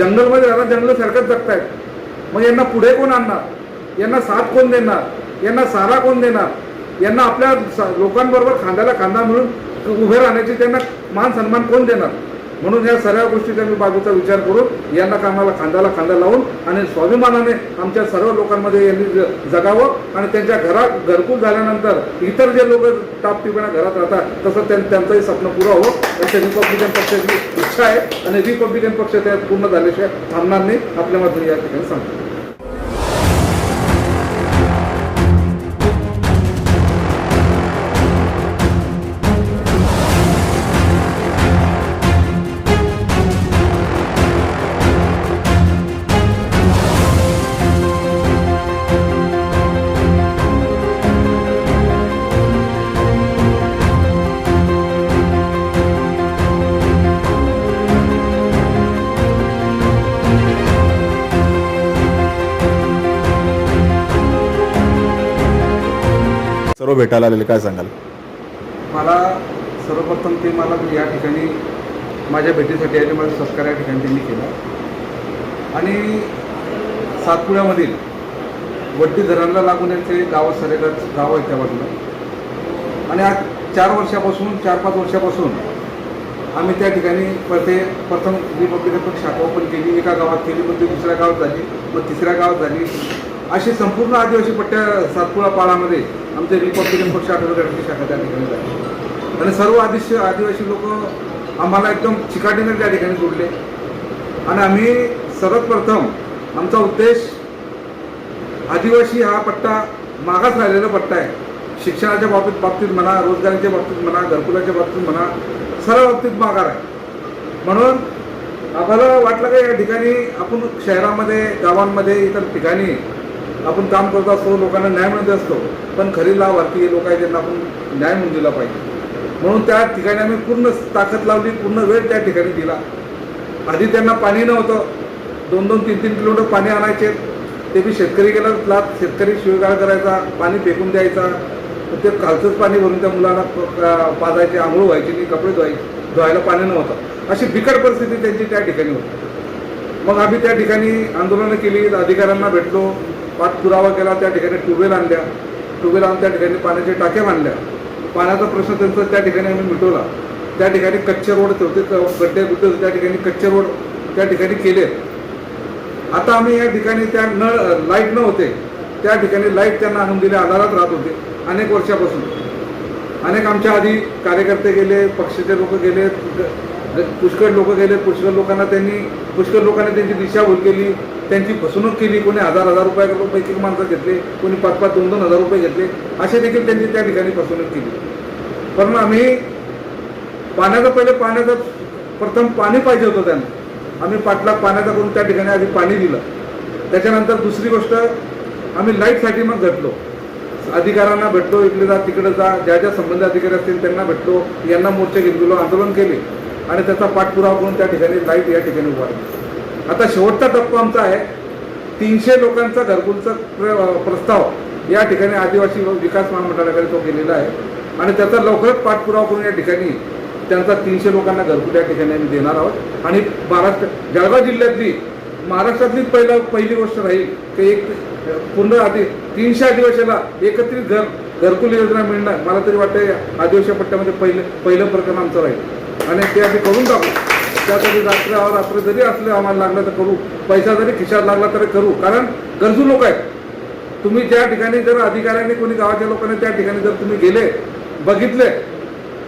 जंगलमध्ये राहतात जंगल सारखंच जगतायत. मग यांना पुढे कोण आणणार? यांना साथ कोण देणार? यांना सारा कोण देणार? यांना आपल्या स- लोकांबरोबर खांद्याला खांदा मिळून उभे राहण्याची त्यांना मान सन्मान कोण देणार? म्हणून या सर्व गोष्टीचा मी बाजूचा विचार करून यांना कामाला खांद्याला खांदा लावून आणि स्वाभिमानाने आमच्या सर्व लोकांमध्ये यांनी ज- जगावं आणि त्यांच्या घरात घरकुल झाल्यानंतर इतर जे लोक टापटिपणा घरात राहतात तसं त्यां त्यांचंही स्वप्न पुरं व्हावं. त्यांच्या रिपब्लिकन पक्षाची इच्छा आहे आणि रिपब्लिकन पक्ष त्यात पूर्ण झाल्याशिवाय थांबणार नाही. आपल्या मात्र या ठिकाणी सांगतो. सर्व भेटायला आलेले काय सांगाल? मला सर्वप्रथम ते मला या ठिकाणी माझ्या भेटीसाठी आले माझा सत्कार या ठिकाणी त्यांनी केला. आणि सातपुड्यामधील वड्डी धरणला लागून यांचे गाव सरेगड गाव आहे त्या बाजूला. आणि आज चार वर्षापासून चार पाच वर्षापासून आम्ही त्या ठिकाणी प्रथे प्रथम रिपब्लिकन पण शाखा ओपन केली. एका गावात केली मग ती दुसऱ्या गावात झाली मग तिसऱ्या गावात झाली. अशी संपूर्ण आदिवासी पट्ट्या सातपुडा पाळामध्ये आमचे रिपब्लिकन पक्ष आठवड्याची शाखा त्या ठिकाणी झाली. आणि सर्व आदिश आदिवासी लोक आम्हाला एकदम चिकाटीने त्या ठिकाणी जोडले. आणि आम्ही सर्वात प्रथम आमचा उद्देश आदिवासी हा पट्टा मागास राहिलेला पट्टा आहे. शिक्षणाच्या बाबतीत बाबतीत म्हणा रोजगाराच्या बाबतीत म्हणा घरकुलाच्या बाबतीत म्हणा सर्व बाबतीत माघार आहे. म्हणून आम्हाला वाटलं का या ठिकाणी आपण शहरामध्ये गावांमध्ये इतर ठिकाणी आपण काम करत असतो लोकांना न्याय मिळत असतो पण खरी लाभार्थी लोक आहेत त्यांना आपण न्याय मिळून दिला पाहिजे. म्हणून त्या ठिकाणी आम्ही पूर्ण ताकद लावली पूर्ण वेळ त्या ठिकाणी दिला. आधी त्यांना पाणी नव्हतं. दोन दोन तीन तीन किलोमीटर पाणी आणायचे. ते बी शेतकरी गेला लात शेतकरी शिवगाळ करायचा पाणी फेकून द्यायचा. ते खालचंच पाणी भरून त्या मुलांना पाजायचे आंघोळ व्हायची नाही कपडे धुवायचे धुवायला पाणी नव्हतं. अशी बिकट परिस्थिती त्यांची त्या ठिकाणी होती. मग आम्ही त्या ठिकाणी आंदोलनं केली अधिकाऱ्यांना भेटलो. पाठपुरावा केला त्या ठिकाणी ट्यूबवेल आणल्या. ट्यूबवेल आणून त्या ठिकाणी पाण्याच्या टाक्या बांधल्या पाण्याचा प्रश्न त्यांचा त्या ठिकाणी आम्ही मिटवला. त्या ठिकाणी कच्चे रोड होते गड्डे गुड्डे त्या ठिकाणी कच्चे रोड त्या ठिकाणी केले. आता आम्ही या ठिकाणी त्या नळ लाइट न होते त्या ठिकाणी लाइट त्यांना आणून दिले आधारात राहत होते अनेक वर्षापासून. अनेक आमच्या आधी कार्यकर्ते गेले पक्षाचे लोक गेले पुष्कळ लोक गेले पुष्कळ लोकांना त्यांनी पुष्कळ लोकांना त्यांची दिशाभूल केली. त्यांची फसवणूक केली कोणी हजार हजार रुपयापैकी माणसं घेतले कोणी पाच पाच दोन दोन हजार रुपये घेतले असे देखील त्यांनी त्या ठिकाणी फसवणूक केली. पण आम्ही पाण्याचं पहिले पाण्याचं प्रथम पाणी पाहिजे होतं त्यांना. आम्ही पाटला पाण्याचा करून त्या ठिकाणी आधी पाणी दिलं. त्याच्यानंतर दुसरी गोष्ट आम्ही लाईटसाठी मग घटलो अधिकाऱ्यांना भेटलो इकडे जा तिकडे जा ज्या ज्या संबंधित अधिकारी असतील त्यांना भेटलो यांना मोर्चे घेऊन गेलो आंदोलन केले. आणि त्याचा पाठपुरावा करून त्या ठिकाणी लाइट या ठिकाणी उभारली. आता शेवटचा टप्पा आमचा आहे. तीनशे लोकांचा घरकुलचा प्र- प्रस्ताव या ठिकाणी आदिवासी विकास महामंडळाकडे तो केलेला आहे. आणि त्याचा लवकरच पाठपुरावा करून या ठिकाणी त्यांचा तीनशे लोकांना घरकुल या ठिकाणी आम्ही देणार आहोत. आणि महाराष्ट्र जळगाव जिल्ह्यातली महाराष्ट्रातलीच पहिला पहिली गोष्ट राहील की एक पूर्ण आधी तीनशे आदिवासीला एकत्रित घर घरकुल योजना मिळणार. मला तरी वाटतं आदिवासी पट्ट्यामध्ये पहिलं पहिलं प्रकरण आमचं राहील. आणि ते आम्ही करून टाकू. त्यासाठी रात्र रात्र जरी असले आम्हाला लागलं तर करू. पैसा जरी खिशात लागला तरी करू. कारण गरजू लोक आहेत. तुम्ही ज्या ठिकाणी जर अधिकाऱ्यांनी कोणी गावाच्या लोकांनी त्या ठिकाणी जर तुम्ही गेले बघितले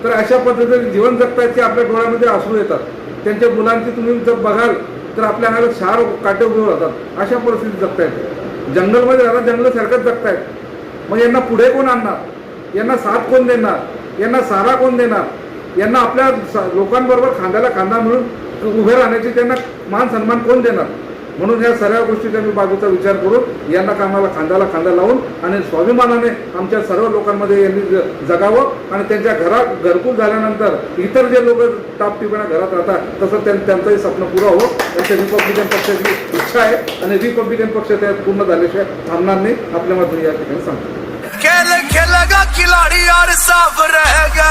तर अशा पद्धतीने जीवन जगतायत आपल्या डोळ्यामध्ये असू येतात. त्यांच्या मुलांची तुम्ही जर बघाल तर आपल्या अंगाला शार काटे उभे राहतात अशा परिस्थितीत जगतायत. जंगलमध्ये राहतात जंगल सारखंच जगतायत. मग यांना पुढे कोण आणणार? यांना साथ कोण देणार? यांना सारा कोण देणार? यांना आपल्या लोकांबरोबर खांद्याला खांदा मिळून उभे राहण्याची त्यांना मान सन्मान कोण देणार? म्हणून या सर्व गोष्टीचा मी बाजूचा विचार करून यांना कामाला खांद्याला खांदा लावून आणि स्वाभिमानाने आमच्या सर्व लोकांमध्ये यांनी ज- जगावं आणि त्यांच्या घरात घरकुल झाल्यानंतर इतर जे लोक टापटिपणा घरात राहतात तसं त्यां त्यांचंही स्वप्न पुरं व्हावं. त्यांच्या रिपब्लिकन पक्षाची इच्छा आहे आणि रिपब्लिकन पक्ष त्यात पूर्ण झाल्याशिवाय थांबणार नाही. आपल्या मात्र या ठिकाणी सांगतो. खेल खेलेगा खिलाड़ी और साफ रहेगा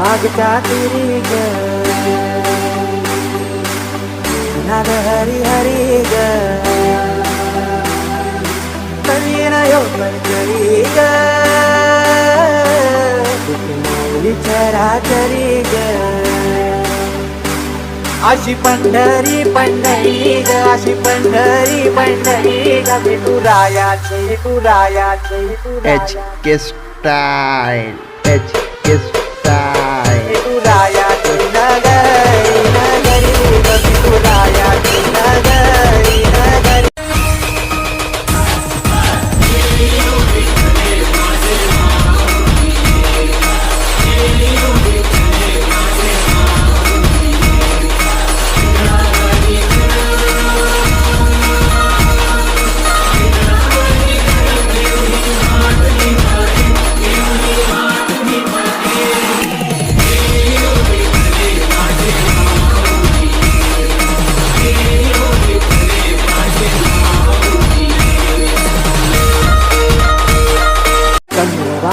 चंद्रभागच्या तिरी ग. नाग हरी हरी ग. करीन यो पण करी ग. माऊली चराचरी ग. अशी पंढरी पंढरी ग अशी पंढरी पंढरी ग. विठुरायाचे विठुरायाचे H K style H K style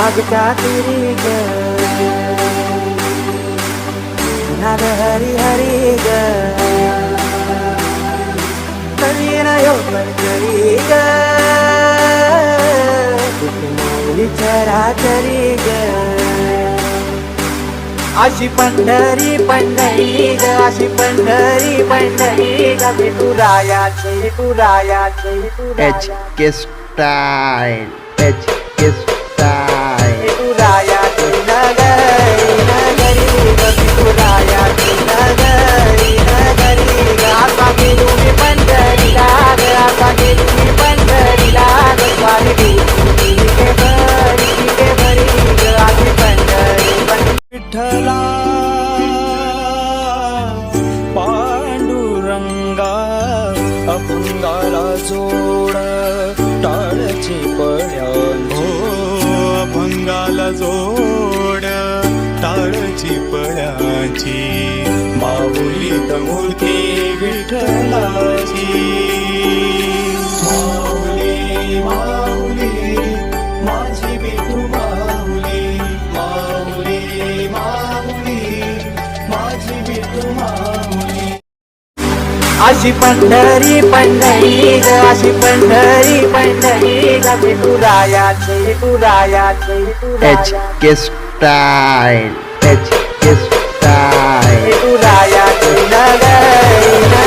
चंद्रभागच्या तिरी ग. नाग हरी हरी ग. करीन यो पण करी ग. माऊली चराचरी ग. अशी पंढरी पंढरी ग अशी पंढरी पंढरी ग. विठुरायाचे विठुरायाचे H K style H K जोड टाळची पड्या हो अभंगाला जोड टाळची पळ्याची. माऊली मूर्ती विठ्ठलाची. अशी पंढरी पंढरी ग अशी पंढरी पंढरी ग. विठुरायाचे विठुरायाचे H K style H K style विठुरायाचे नगरी